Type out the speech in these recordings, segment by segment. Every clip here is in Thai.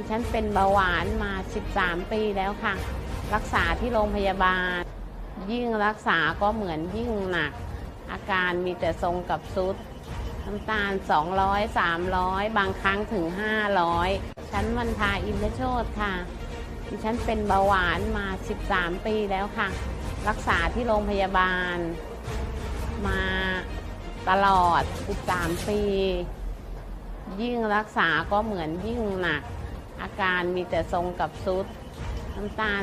ดิฉันเป็นเบาหวานมา 13 ปีแล้วค่ะ รักษาที่โรงพยาบาล ยิ่งรักษาก็เหมือนยิ่งหนัก อาการมีแต่ทรงกับซุดน้ำตาล 200 300 บางครั้งถึง 500 ฉันวันทาอินทโชตค่ะ ดิฉันเป็นเบาหวานมา 13 ปีแล้วค่ะ รักษาที่โรงพยาบาล มาตลอด 13 ปี ยิ่งรักษาก็เหมือนยิ่งหนัก อาการมีแต่ทรงกับซุด น้ำตาล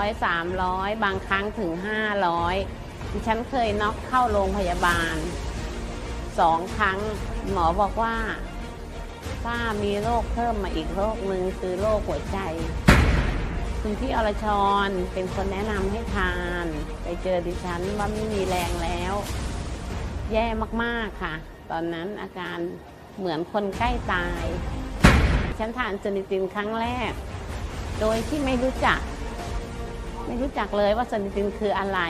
200 300 บางครั้งถึง 500ดิฉันเคยน็อกเข้าโรงพยาบาลสองครั้งหมอบอกว่าป้ามีโรคเพิ่มมาอีกโรคหนึ่งคือโรคหัวใจ คุณพี่อรชรเป็นคนแนะนำให้ทาน ไปเจอดิฉันว่าไม่มีแรงแล้ว แย่มากๆค่ะ ตอนนั้นอาการเหมือนคนใกล้ตาย ฉันทานเซนิตินครั้งแรก โดยที่ไม่รู้จัก ไม่รู้จักเลยว่าเซนิตินคืออะไร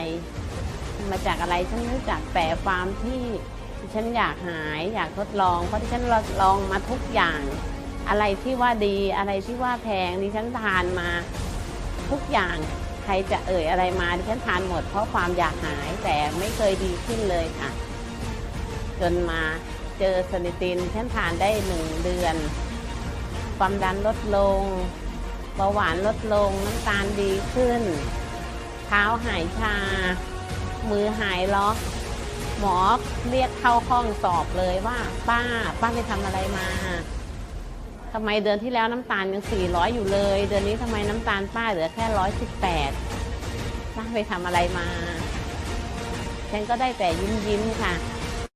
มาจากอะไรฉันรู้จักแต่ฟาร์มที่ที่ฉันอยากหายอยากทดลอง เพราะที่ฉันลองมาทุกอย่าง อะไรที่ว่าดีอะไรที่ว่าแพงดิฉันทานมาทุกอย่างใครจะเอ่ยอะไรมาดิฉันทานหมด เพราะความอยากหายแต่ไม่เคยดีขึ้นเลยค่ะ จนมาเจอสนิตินฉันทานได้หนึ่งเดือน ความดันลดลงเบาหวานลดลงน้ำตาลดีขึ้น เท้าหายชา มือหายล็อกหมอเรียกเข้าห้องสอบเลยว่า ป้า ป้าไปทำอะไรมาทำไมเดือนที่แล้วน้ำตาลยัง 400 อยู่เลย เดือนนี้ทำไมน้ำตาลป้าเหลือแค่ 118ป้าไปทำอะไรมา ฉันก็ได้แต่ยิ้มยิ้มค่ะ